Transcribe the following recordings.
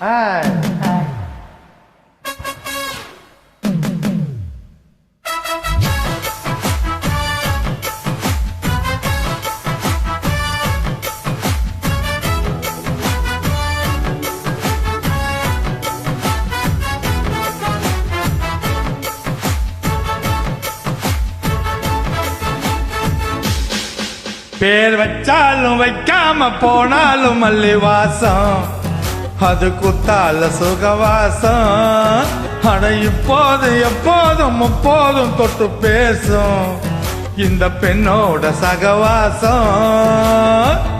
Hi பேர் வச்சாலும் வைக்காம போனாலும் மல்லி வாசம் அது குத்தால சுகவாசம். அட இப்போது எப்போதும் முப்போதும் தொட்டு பேசும். இந்த பெண்ணோட சகவாசம்.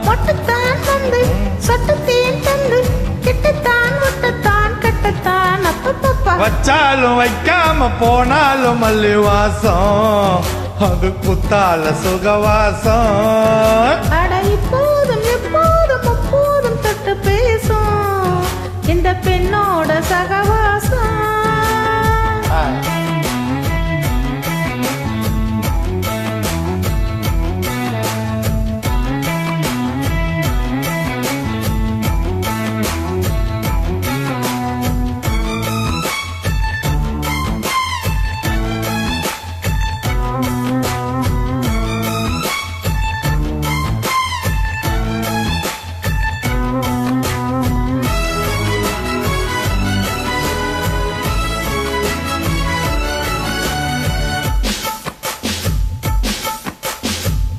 மொட்டுத்தான் வந்து சட்டத்தேன் தந்து கிட்டத்தான் முட்டத்தான் கட்டத்தான் வச்சாலும் வைக்காம போனாலும் மல்லி வாசம் அது குத்தால சுகவாசம்.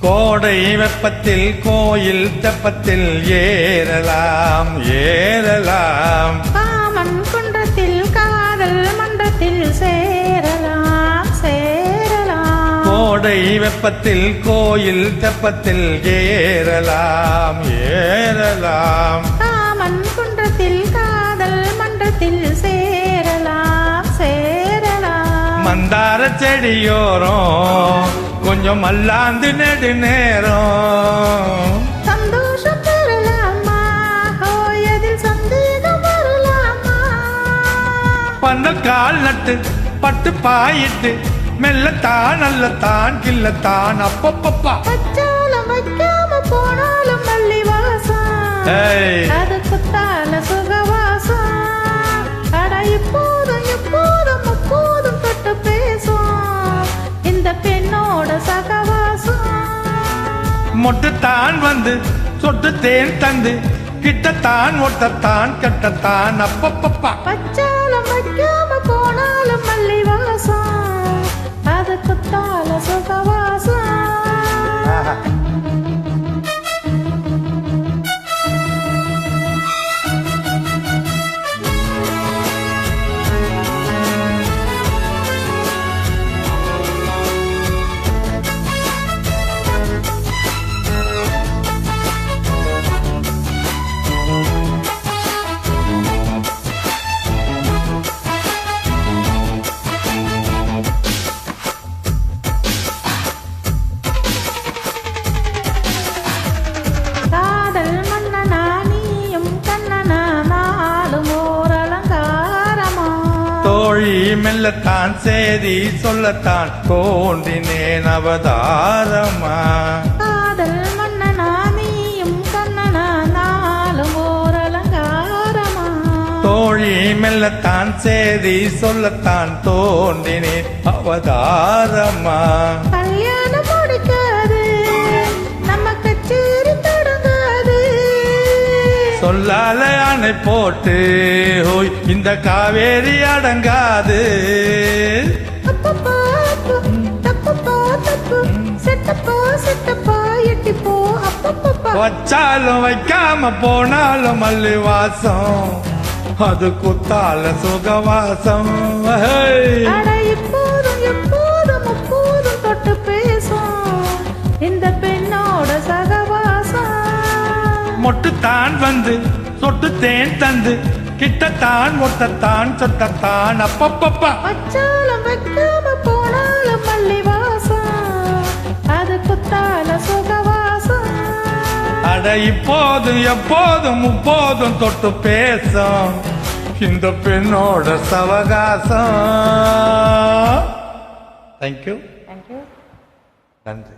கோடை வெப்பத்தில் கோயில் தெப்பத்தில் ஏறலாம் ஏறலாம். காமன் குன்றத்தில் காதல் மன்றத்தில் சேரலாம் சேரலாம். கோடை வெப்பத்தில் கோயில் தெப்பத்தில் ஏறலாம் ஏறலாம். காமன் குன்றத்தில் காதல் மன்றத்தில் சேரலாம் சேரலாம். மந்தார செடியோரம் கொஞ்சம் மல்லாந்து நெடு நேரம். சந்தோஷம் பெறலாமா ஹோயதில் சந்தேகம் வரலாமா? பந்தல் கால் நட்டு பட்டு பாயிட்டு மெல்லத்தான் நல்லத்தான் கில்லத்தான் அப்பப்பப்பா. பச்சாலம் வைக்காம போனாலும் மல்லி வாசம் ஏய். அது குத்தால சுகவாசம். அட இப்போதும் மொட்டுத்தான் வந்து சொட்டு தேன் தந்து கிட்டத்தான் ஒட்டத்தான் கட்டத்தான் அப்பப்பப்பா. தோழி மெல்லத்தான் சேதி சொல்லத்தான் தோன்றினேன் அவதாரமா. காதல் மன்னனா நீயும் கண்ணனா நாளும் ஓர் அலங்காரமா தோழி மெல்லத்தான் சேதி சொல்லத்தான் தோன்றினேன் அவதாரமா. கல்யாணம் முடிக்காது நம்ம கச்சேரி தொடங்காது. சொல்லால அணை போட்டு இந்த காவேரி அடங்காது. வச்சாலும் வைக்காம போனாலும் மல்லி வாசம் அது குத்தால சுகவாசம். இப்போதும் எப்போதும் அப்போதும் தொட்டு பேசும். இந்த பெண்ணோட சகவாசம். மொட்டுத்தான் வந்து சொட்டு தேன் தந்து. கிட்டத்தான் ஒட்டத்தான் சொட்டத்தான் அப்பப்பப்பா. வச்சாலும் வைக்காம போனாலும் மல்லி வாசம் அது குத்தால சுகவாசம் அட இப்போதும் எப்போதும் முப்போதும் தொட்டு பேசும் இந்த பெண்ணோட சவகாசம். தேங்க்யூ தேங்க்யூ நன்றி.